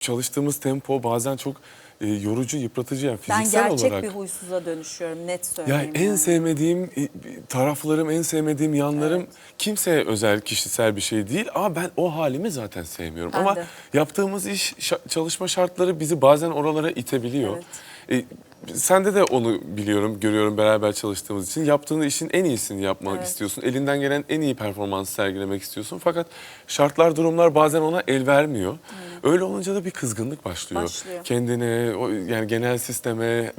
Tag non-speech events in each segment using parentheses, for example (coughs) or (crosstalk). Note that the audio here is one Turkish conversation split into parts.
çalıştığımız tempo bazen çok e, yorucu, yıpratıcı yani Ben fiziksel gerçek olarak. bir huysuza dönüşüyorum net söyleyeyim. en yani. sevmediğim e, taraflarım, en sevmediğim yanlarım kimseye özel kişisel bir şey değil. Ama ben o halimi zaten sevmiyorum. Ben Ama de. yaptığımız iş, çalışma şartları bizi bazen oralara itebiliyor. Evet. E, sende de onu biliyorum, görüyorum beraber çalıştığımız için. Yaptığın işin en iyisini yapmak Evet. istiyorsun. Elinden gelen en iyi performansı sergilemek istiyorsun. Fakat şartlar, durumlar bazen ona el vermiyor. Öyle olunca da bir kızgınlık başlıyor. Başlıyor. Kendine, o, yani genel sisteme.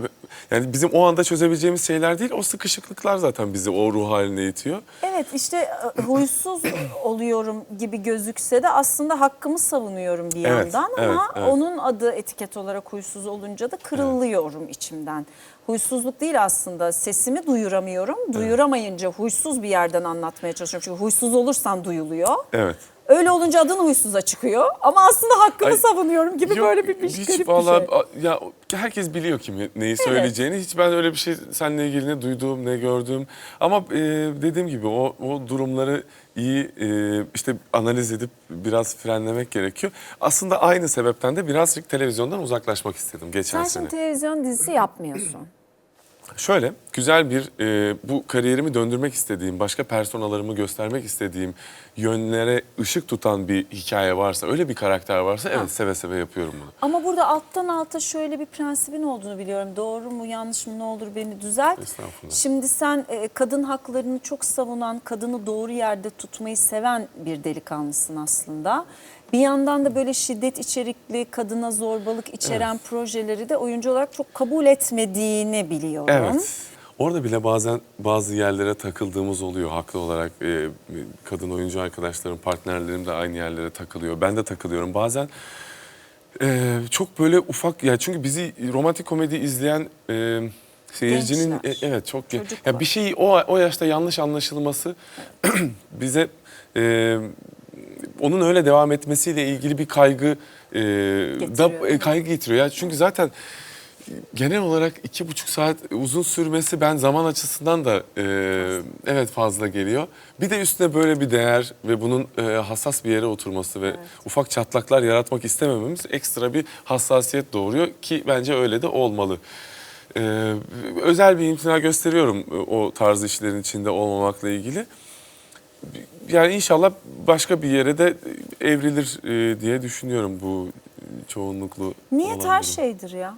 Yani bizim o anda çözebileceğimiz şeyler değil. O sıkışıklıklar zaten bizi o ruh haline itiyor. Evet işte e, huysuz (coughs) oluyorum gibi gözükse de aslında hakkımı savunuyorum bir Evet, yandan evet, ama evet. onun adı etiket olarak huysuz olunca da kırılıyorum içimden. Huysuzluk değil aslında sesimi duyuramıyorum. Duyuramayınca huysuz bir yerden anlatmaya çalışıyorum. Çünkü huysuz olursan duyuluyor. Evet. Öyle olunca adın huysuza çıkıyor ama aslında hakkımı Ay, savunuyorum gibi Yok, böyle bir, bir hiç garip vallahi, bir şey. ya herkes biliyor kimi neyi söyleyeceğini. Hiç ben öyle bir şey seninle ilgili ne duyduğum ne gördüğüm. Ama e, dediğim gibi o o durumları iyi e, işte analiz edip biraz frenlemek gerekiyor. Aslında aynı sebepten de birazcık televizyondan uzaklaşmak istedim geçen Sen sene. şimdi televizyon dizisi yapmıyorsun. Şöyle güzel bir e, bu kariyerimi döndürmek istediğim, başka personalarımı göstermek istediğim yönlere ışık tutan bir hikaye varsa, öyle bir karakter varsa evet seve seve yapıyorum bunu. Ama burada alttan alta şöyle bir prensibin olduğunu biliyorum. Doğru mu yanlış mı ne olur beni düzelt. Estağfurullah. Şimdi sen e, kadın haklarını çok savunan, kadını doğru yerde tutmayı seven bir delikanlısın aslında. Bir yandan da böyle şiddet içerikli, kadına zorbalık içeren projeleri de oyuncu olarak çok kabul etmediğini biliyorum. Evet. Orada bile bazen bazı yerlere takıldığımız oluyor haklı olarak. e, kadın oyuncu arkadaşlarım, partnerlerim de aynı yerlere takılıyor. Ben de takılıyorum. Bazen e, çok böyle ufak ya çünkü bizi romantik komedi izleyen e, seyircinin e, evet çok ya bir şeyi o o yaşta yanlış anlaşılması (clears throat) bize e, onun öyle devam etmesiyle ilgili bir kaygı e, da e, kaygı getiriyor. Ya çünkü zaten genel olarak iki buçuk saat uzun sürmesi ben zaman açısından da e, evet fazla geliyor. Bir de üstüne böyle bir değer ve bunun e, hassas bir yere oturması ve ufak çatlaklar yaratmak istemememiz ekstra bir hassasiyet doğuruyor ki bence öyle de olmalı. E, özel bir imtina gösteriyorum e, o tarz işlerin içinde olmamakla ilgili. Yani inşallah başka bir yere de evrilir e, diye düşünüyorum bu çoğunluklu Niyet her durum. şeydir ya.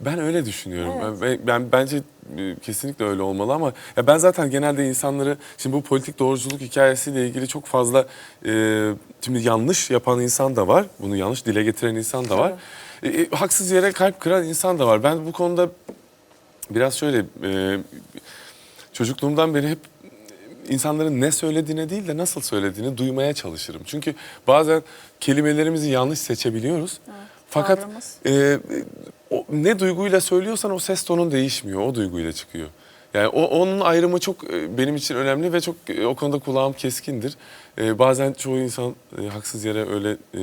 Ben öyle düşünüyorum. Evet. Ben, ben bence e, kesinlikle öyle olmalı ama ya ben zaten genelde insanları şimdi bu politik doğruculuk hikayesiyle ilgili çok fazla e, şimdi yanlış yapan insan da var. Bunu yanlış dile getiren insan da var. E, e, haksız yere kalp kıran insan da var. Ben bu konuda biraz şöyle e, çocukluğumdan beri hep insanların ne söylediğine değil de nasıl söylediğini duymaya çalışırım. Çünkü bazen kelimelerimizi yanlış seçebiliyoruz. Fakat tavrımız. e, o, ne duyguyla söylüyorsan o ses tonun değişmiyor. O duyguyla çıkıyor. Yani o, onun ayrımı çok e, benim için önemli ve çok e, o konuda kulağım keskindir. E, bazen çoğu insan e, haksız yere öyle e,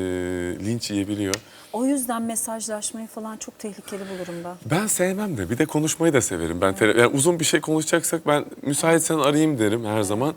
linç yiyebiliyor. O yüzden mesajlaşmayı falan çok tehlikeli bulurum ben. Ben sevmem de bir de konuşmayı da severim. Ben tele- yani uzun bir şey konuşacaksak ben müsaitsen arayayım derim her zaman.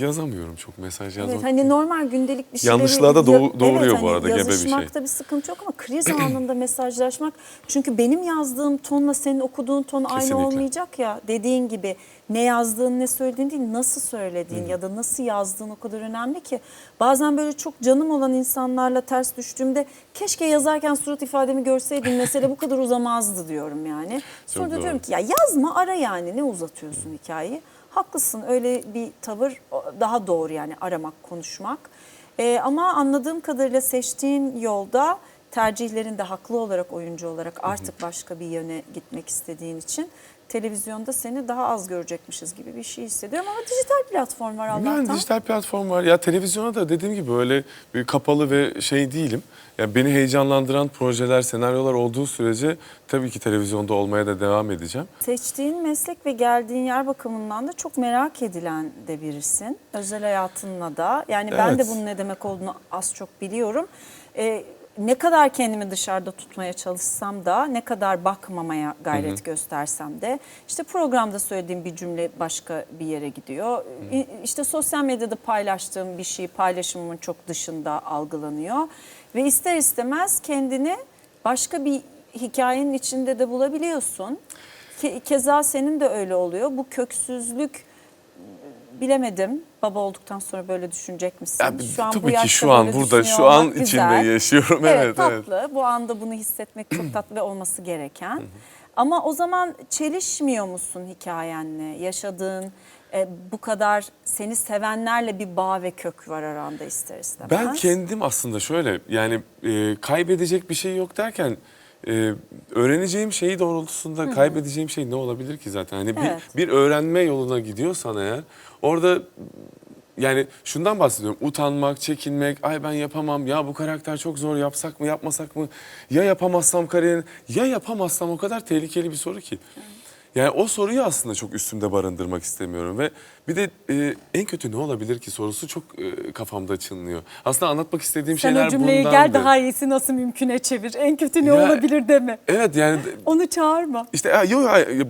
Yazamıyorum çok mesaj yazmak. Evet hani normal gündelik bir şeyleri... Yanlışlığa da Ya- doğuruyor evet, bu hani arada, gebe bir şey. Yazışmakta bir sıkıntı yok ama kriz (clears throat) anında mesajlaşmak... Çünkü benim yazdığım tonla senin okuduğun ton aynı Kesinlikle. olmayacak ya. Dediğin gibi ne yazdığın ne söylediğin değil nasıl söylediğin ya da nasıl yazdığın o kadar önemli ki. Bazen böyle çok canım olan insanlarla ters düştüğümde keşke yazarken surat ifademi görseydin mesele bu kadar uzamazdı diyorum yani. Sonra diyorum ki ya yazma ara yani ne uzatıyorsun hikayeyi. Haklısın öyle bir tavır daha doğru yani aramak, konuşmak. Ee, ama anladığım kadarıyla seçtiğin yolda tercihlerin de haklı olarak oyuncu olarak artık başka bir yöne gitmek istediğin için televizyonda seni daha az görecekmişiz gibi bir şey hissediyorum ama dijital platform var Allah'tan. Yani dijital platform var. Ya televizyona da dediğim gibi öyle bir kapalı ve şey değilim. Ya beni heyecanlandıran projeler, senaryolar olduğu sürece tabii ki televizyonda olmaya da devam edeceğim. Seçtiğin meslek ve geldiğin yer bakımından da çok merak edilen de birisin. Özel hayatınla da. Yani ben de bunun ne demek olduğunu az çok biliyorum. Ee, ne kadar kendimi dışarıda tutmaya çalışsam da, ne kadar bakmamaya gayret göstersem de işte programda söylediğim bir cümle başka bir yere gidiyor. İ- İşte sosyal medyada paylaştığım bir şey paylaşımımın çok dışında algılanıyor. Ve ister istemez kendini başka bir hikayenin içinde de bulabiliyorsun. Ke- keza senin de öyle oluyor. Bu köksüzlük bilemedim. Baba olduktan sonra böyle düşünecek misin? Ya, tabii ki şu an burada şu an olmak içinde güzel. yaşıyorum. (laughs) Evet, Evet evet. tatlı. Bu anda bunu hissetmek çok (clears throat) tatlı ve olması gereken. Ama o zaman çelişmiyor musun hikayenle? Yaşadığın e, bu kadar seni sevenlerle bir bağ ve kök var aranda ister istemez. Ben kendim aslında şöyle yani e, kaybedecek bir şey yok derken e, öğreneceğim şeyi doğrultusunda kaybedeceğim şey ne olabilir ki zaten? Hani Evet. bir, bir öğrenme yoluna gidiyorsan eğer orada yani şundan bahsediyorum. Utanmak, çekinmek, ay ben yapamam, ya bu karakter çok zor yapsak mı yapmasak mı? Ya yapamazsam kariyerin, ya yapamazsam o kadar tehlikeli bir soru ki. Yani o soruyu aslında çok üstümde barındırmak istemiyorum ve bir de e, en kötü ne olabilir ki sorusu çok e, kafamda çınlıyor. Aslında anlatmak istediğim Sen şeyler o cümleyi bundandı. gel daha iyisi nasıl mümküne çevir. En kötü ne Ya- olabilir deme. Evet yani (laughs) Onu çağırma. işte yok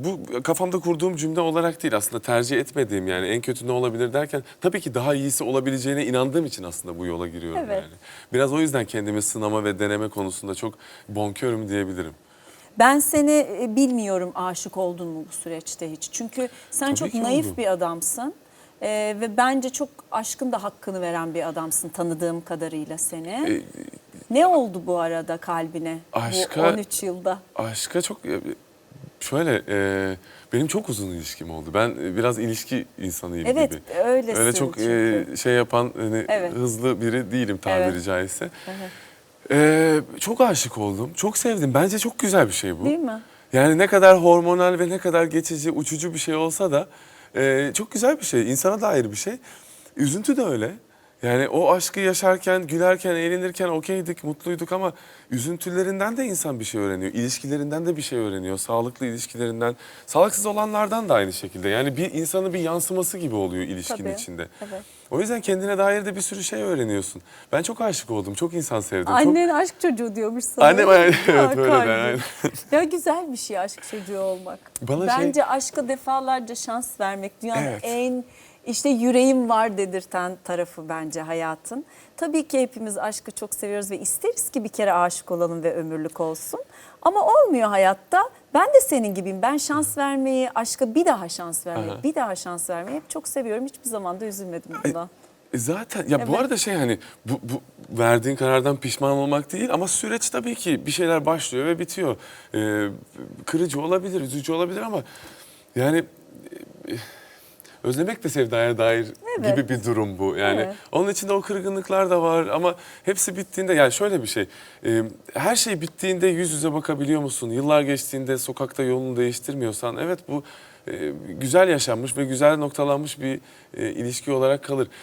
bu kafamda kurduğum cümle olarak değil aslında tercih etmediğim yani en kötü ne olabilir derken tabii ki daha iyisi olabileceğine inandığım için aslında bu yola giriyorum Evet. yani. Biraz o yüzden kendimi sınama ve deneme konusunda çok bonkörüm diyebilirim. Ben seni e, bilmiyorum aşık oldun mu bu süreçte hiç. Çünkü sen Tabii çok naif oldum. bir adamsın. Ee, ve bence çok aşkın da hakkını veren bir adamsın tanıdığım kadarıyla seni. E, ne oldu bu arada kalbine Aşka- bu 13 yılda? aşka çok e, şöyle e, benim çok uzun ilişkim oldu. Ben e, biraz ilişki insanıyım Evet, gibi. öylesin Öyle çok çünkü. e, şey yapan hani Evet. hızlı biri değilim tabiri Evet. caizse. Evet. E, çok aşık oldum. Çok sevdim. Bence çok güzel bir şey bu. Değil mi? Yani ne kadar hormonal ve ne kadar geçici, uçucu bir şey olsa da e, çok güzel bir şey. İnsana dair bir şey. Üzüntü de öyle. Yani o aşkı yaşarken, gülerken, eğlenirken okeydik, mutluyduk ama üzüntülerinden de insan bir şey öğreniyor. İlişkilerinden de bir şey öğreniyor. Sağlıklı ilişkilerinden, sağlıksız olanlardan da aynı şekilde. Yani bir insanın bir yansıması gibi oluyor ilişkinin Tabii, içinde. evet. O yüzden kendine dair de bir sürü şey öğreniyorsun. Ben çok aşık oldum, çok insan sevdim. çok... Annen aşk çocuğu diyormuş sana. Annem evet, öyle kalbim. der, aynen. (laughs) Ya güzel bir şey aşk çocuğu olmak. Bana şey- Bence aşka defalarca şans vermek dünyanın Evet. en işte yüreğim var dedirten tarafı bence hayatın. Tabii ki hepimiz aşkı çok seviyoruz ve isteriz ki bir kere aşık olalım ve ömürlük olsun. Ama olmuyor hayatta. Ben de senin gibiyim. Ben şans vermeyi, aşka bir daha şans vermeyi, Aha. bir daha şans vermeyi hep çok seviyorum. Hiçbir zaman da üzülmedim bundan. E Zaten ya bu Evet. arada şey hani bu, bu verdiğin karardan pişman olmak değil ama süreç tabii ki bir şeyler başlıyor ve bitiyor. Ee, kırıcı olabilir, üzücü olabilir ama yani e, özlemek de sevdaya dair Evet. gibi bir durum bu. Yani Evet. onun içinde o kırgınlıklar da var ama hepsi bittiğinde yani şöyle bir şey. e, her şey bittiğinde yüz yüze bakabiliyor musun? Yıllar geçtiğinde sokakta yolunu değiştirmiyorsan evet bu e, güzel yaşanmış ve güzel noktalanmış bir e, ilişki olarak kalır.